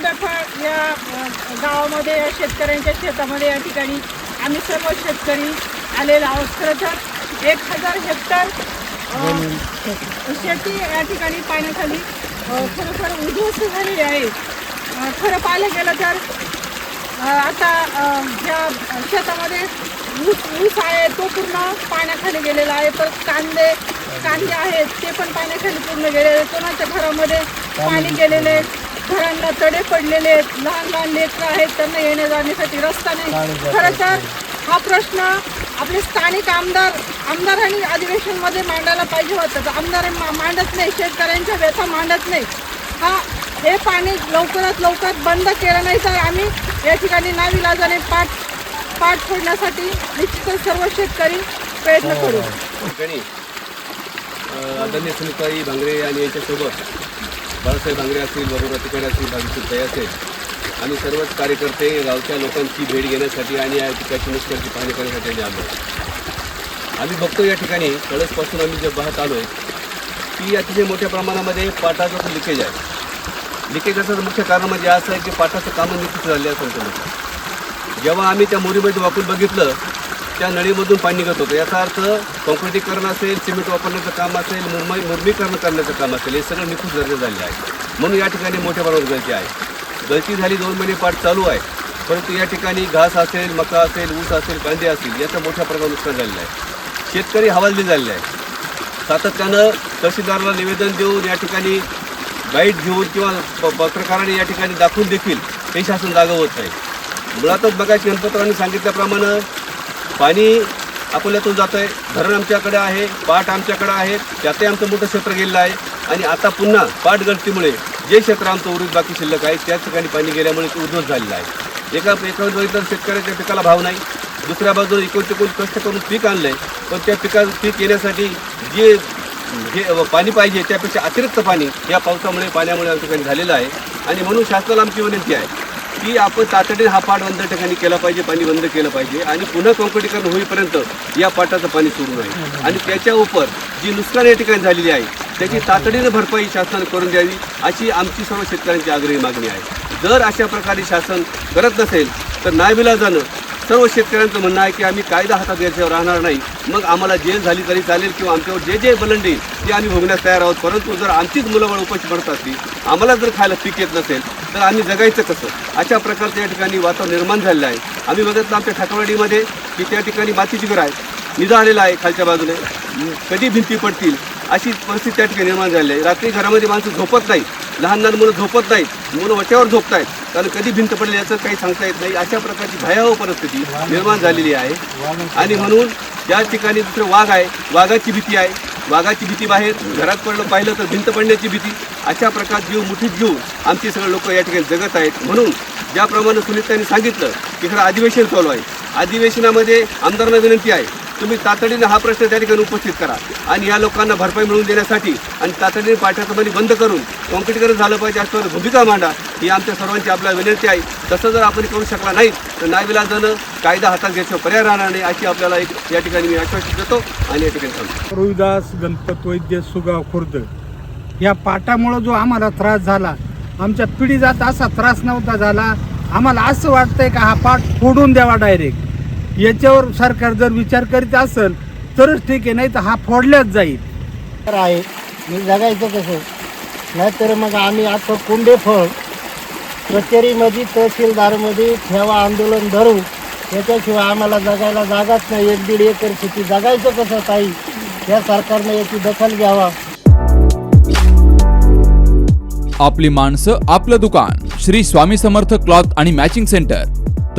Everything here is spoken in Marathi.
आंबेफळ या गावामध्ये या शेतकऱ्यांच्या शेतामध्ये या ठिकाणी आम्ही सर्व शेतकरी आलेलो आहोत. खरं तर एक हजार हेक्टर शेती या ठिकाणी पाण्याखाली खरोखर उद्ध्वस्त झालेली आहे. खरं पाहिलं गेलं तर आता ज्या शेतामध्ये ऊस ऊस आहे तो पूर्ण पाण्याखाली गेलेला आहे. परत कांदे कांदे आहेत ते पण पाण्याखाली पूर्ण गेलेले कोणाच्या घरामध्ये पाणी गेलेले घरांना तडे पडलेले आहेत. लहान लहान लेकरं आहेत. त्यांना येण्या जाण्यासाठी रस्ता नाही. खरं तर हा प्रश्न आपले स्थानिक आमदार आमदारांनी अधिवेशनमध्ये मांडायला पाहिजे होतं. तर आमदार मा- मांडत नाही. शेतकऱ्यांच्या व्यथा मांडत नाही. हा हे पाणी लवकरात लवकर बंद केलं नाही तर आम्ही या ठिकाणी नाविलाजाने पाठ पाठ फोडण्यासाठी निश्चितच सर्व शेतकरी प्रयत्न करू. ठिकाणी अ, आदरणीय सुनीताई भांगरे आणि यांच्यासोबत बाळासाहेब भांगरे असतील बरोबर तिकडे असतील भागीसूर ताई असेल. आम्ही सर्वच कार्यकर्ते गावच्या लोकांची भेट घेण्यासाठी आणि या ठिकाणची निष्कर्षी पाहणी करण्यासाठी आम्ही आलो आम्ही बघतो या ठिकाणी कळसपासून आम्ही जे पाहत आलो आहे की अतिशय मोठ्या प्रमाणामध्ये पाटाचं लिकेज आहे. लिकेजाचं मुख्य कारण म्हणजे असं आहे की पाटाचं कामं निश्चित झाले असं जेव्हा आम्ही त्या मोरीमध्ये वापरून बघितलं त्या नळीमधून पाणी निघत होतं. याचा अर्थ कॉन्क्रिटीकरण असेल सिमेंट वापरण्याचं काम असेल मुंबई मुरमीकरण करण्याचं काम असेल हे सगळं निखून झालेलं झाले आहे. म्हणून या ठिकाणी मोठ्या प्रमाणात गळती आहे. गळती झाली दोन महिने पाठ चालू आहे. परंतु या ठिकाणी घास असेल मका असेल ऊस असेल कांदे असतील याचं मोठ्या प्रमाणात नुकसान झालेलं आहे. शेतकरी हवालदिल झालेला आहे सातत्यानं तहसीलदाराला निवेदन देऊन या ठिकाणी गाईड घेऊन किंवा प- पत्रकारांनी या ठिकाणी दाखवून देखील हे शासन जागा होत नाही. मुळातच बघा गणपतरावांनी सांगितल्याप्रमाणे पाणी अकोल्यातून जात आहे धरण आमच्याकडे आहे पाट आमच्याकडे आहे. त्यातही आमचं मोठं क्षेत्र गेलेलं आहे. आणि आता पुन्हा पाट गळतीमुळे जे क्षेत्र आमचं उरीत बाकी शिल्लक आहे त्या ठिकाणी पाणी गेल्यामुळे ते उद्ध्वस्त झालेलं आहे. एका एका बाजूला शेतकऱ्याच्या पिकाला भाव नाही. दुसऱ्या बाजूला इकडून तिकडून कष्ट करून पीक आणलं आहे पण त्या पिका पीक येण्यासाठी जे जे पाणी पाहिजे त्यापेक्षा अतिरिक्त पाणी या पावसामुळे पाण्यामुळे आमच्या ठिकाणी झालेलं आहे. आणि म्हणून शासनाला आमची विनंती आहे की आपण तातडीने हा पाट बंद ठिकाणी केला पाहिजे पाणी बंद केलं पाहिजे आणि पुन्हा कॉन्क्रिटीकरण होईपर्यंत या पाटाचं पाणी सुरू राहील. आणि त्याच्या उपर जी नुकसान या ठिकाणी झालेली आहे त्याची तातडीने भरपाई शासनाने करून द्यावी अशी आमची सर्व शेतकऱ्यांची आग्रही मागणी आहे. जर अशा प्रकारे शासन करत नसेल तर नायविलाजानं सर्व शेतकऱ्यांचं म्हणणं आहे की आम्ही कायदा हातात घ्यायच्यावर राहणार नाही. मग आम्हाला जेल झाली तरी चालेल किंवा आमच्यावर जे जे बलंड येईल ते आम्ही भोगण्यास तयार आहोत. परंतु जर आमचीच मुलं बाळ उपाशी पडत असतील आम्हाला जर खायला पीक येत नसेल तर आम्ही जगायचं कसं? अशा प्रकारचं या ठिकाणी वातावरण निर्माण झालेलं आहे. आम्ही बघितलं आमच्या ठाकरवाडीमध्ये की त्या ठिकाणी मातीची घर आहे निजा आलेला आहे खालच्या बाजूने. कधी भिंती पडतील? अशी परिस्थिती त्या ठिकाणी निर्माण झालेली आहे. रात्री घरामध्ये माणसं झोपत नाही लहान लहान मुलं झोपत नाहीत. मुलं वट्यावर झोपत आहेत कारण कधी भिंत पडेल याचं काही सांगता येत नाही. अशा प्रकारची भयावह परिस्थिती निर्माण झालेली आहे. आणि म्हणून त्या ठिकाणी दुसरं वाघ आहे. वाघाची भीती आहे. वाघाची भीती बाहेर घरात पडलं पाहिलं तर भिंत पडण्याची भीती. अशा प्रकार जीव मुठीत घेऊन आमची सगळे लोक या ठिकाणी जगत आहेत. म्हणून ज्याप्रमाणे सुनीतांनी सांगितलं की खरं अधिवेशन चालू आहे. अधिवेशनामध्ये आमदारांना विनंती आहे तुम्ही तातडीने हा प्रश्न त्या ठिकाणी उपस्थित करा. आणि या लोकांना भरपाई मिळवून देण्यासाठी आणि तातडीने पाठ्याचं बंद करून कॉन्क्रिटीकरण झालं पाहिजे असं भूमिका मांडा. ही आमच्या सर्वांची आपल्याला विनंती आहे. तसं जर आपण करू शकला नाही तर नाविलाजानं कायदा हातात घ्यायचं पर्याय राहणार नाही अशी आपल्याला एक या ठिकाणी मी आश्वासित देतो आणि या ठिकाणी सांगतो रोहिदास गणपत वैद्य सुगाव खुर्द. या पाटामुळं जो आम्हाला त्रास झाला आमच्या पिढीजात असा त्रास नव्हता झाला. आम्हाला असं वाटतंय का हा पाठ फोडून द्यावा डायरेक्ट याच्यावर सरकार जर विचार करीत असेल तरच ठीक आहे नाही तर हा फोडल्याच जाईल. तर आहे. मी जगायचं कसं? नाहीतर मग आम्ही आता कुंडे फळ कचेरीमध्ये तहसीलदारमध्ये ठेवा आंदोलन धरू. त्याच्याशिवाय आम्हाला जगायला जागाच नाही. एक दीड एकर शेती जगायचं कसं ताई? या सरकारने याची दखल घ्यावा. आपली माणसं आपलं दुकान. श्री स्वामी समर्थ क्लॉथ आणि मॅचिंग सेंटर.